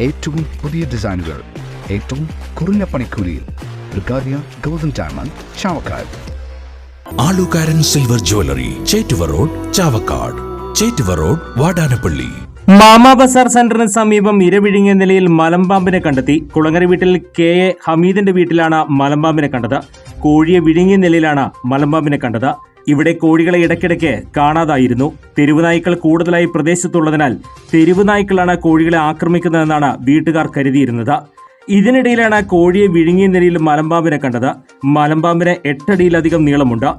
ഏറ്റവും പുതിയ ഡിസൈനുകൾ ഏറ്റവും കുറഞ്ഞ പണിക്കൂലിയിൽ golden diamond Chavakkad. Alukkaran silver jewellery Chettuva road Chavakkad. Chettuva road Vadanappally. Mama bazaar സെന്ററിന് സമീപം ഇരവിഴുങ്ങിയ നിലയിൽ മലമ്പാമ്പിനെ കണ്ടെത്തി. കുളങ്ങര വീട്ടിൽ കെ എ ഹമീദിന്റെ വീട്ടിലാണ് മലമ്പാമ്പിനെ കണ്ടത്. കോഴിയെ വിഴുങ്ങിയ നിലയിലാണ് മലമ്പാമ്പിനെ കണ്ടത്. ഇവിടെ കോഴികളെ ഇടയ്ക്കിടയ്ക്ക് കാണാതായിരുന്നു. തെരുവുനായ്ക്കൾ കൂടുതലായി പ്രദേശത്തുള്ളതിനാൽ തെരുവുനായ്ക്കളാണ് കോഴികളെ ആക്രമിക്കുന്നതെന്നാണ് വീട്ടുകാർ കരുതിയിരുന്നത്. ഇതിനിടയിലാണ് കോഴിയെ വിഴുങ്ങിയ നിലയിൽ മലമ്പാമ്പിനെ കണ്ടത്. മലമ്പാമ്പിന് എട്ടടിയിലധികം നീളമുണ്ട്.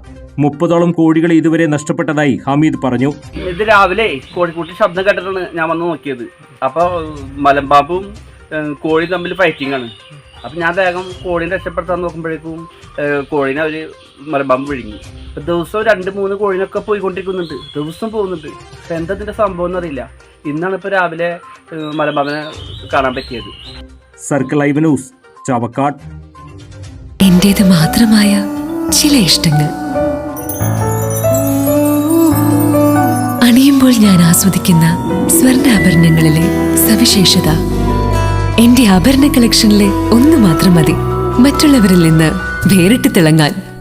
മുപ്പതോളം കോഴികൾ ഇതുവരെ നഷ്ടപ്പെട്ടതായി ഹമീദ് പറഞ്ഞു. ഇത് രാവിലെ കോഴിക്കൂട്ടി ശബ്ദം കേട്ടിട്ടാണ് ഞാൻ വന്ന് നോക്കിയത്. അപ്പോൾ മലമ്പാമ്പും കോഴി തമ്മിൽ ഫൈറ്റിംഗ് ആണ്. അപ്പം ഞാൻ വേഗം കോഴീനെ രക്ഷപ്പെടുത്താൻ നോക്കുമ്പോഴേക്കും കോഴിനെ അവർ മലമ്പാമ്പ് വിഴുങ്ങി. ദിവസവും രണ്ട് മൂന്ന് കോഴിനൊക്കെ പോയിക്കൊണ്ടിരിക്കുന്നുണ്ട്. ദിവസം പോകുന്നുണ്ട്. അപ്പം എന്താ ഇതിന്റെ സംഭവം എന്നറിയില്ല. ഇന്നാണ് ഇപ്പോൾ രാവിലെ മലമാവനെ കാണാൻ പറ്റിയത്. Circle live news Chavakkad. എന്റേത് മാത്രമായ ചില ഇഷ്ടങ്ങൾ. അണിയുമ്പോൾ ഞാൻ ആസ്വദിക്കുന്ന സ്വർണാഭരണങ്ങളിലെ സവിശേഷത. എന്റെ ആഭരണ കളക്ഷനിലെ ഒന്ന് മാത്രം മതി. മറ്റുള്ളവരിൽ നിന്ന് വേറിട്ട് തിളങ്ങാൻ.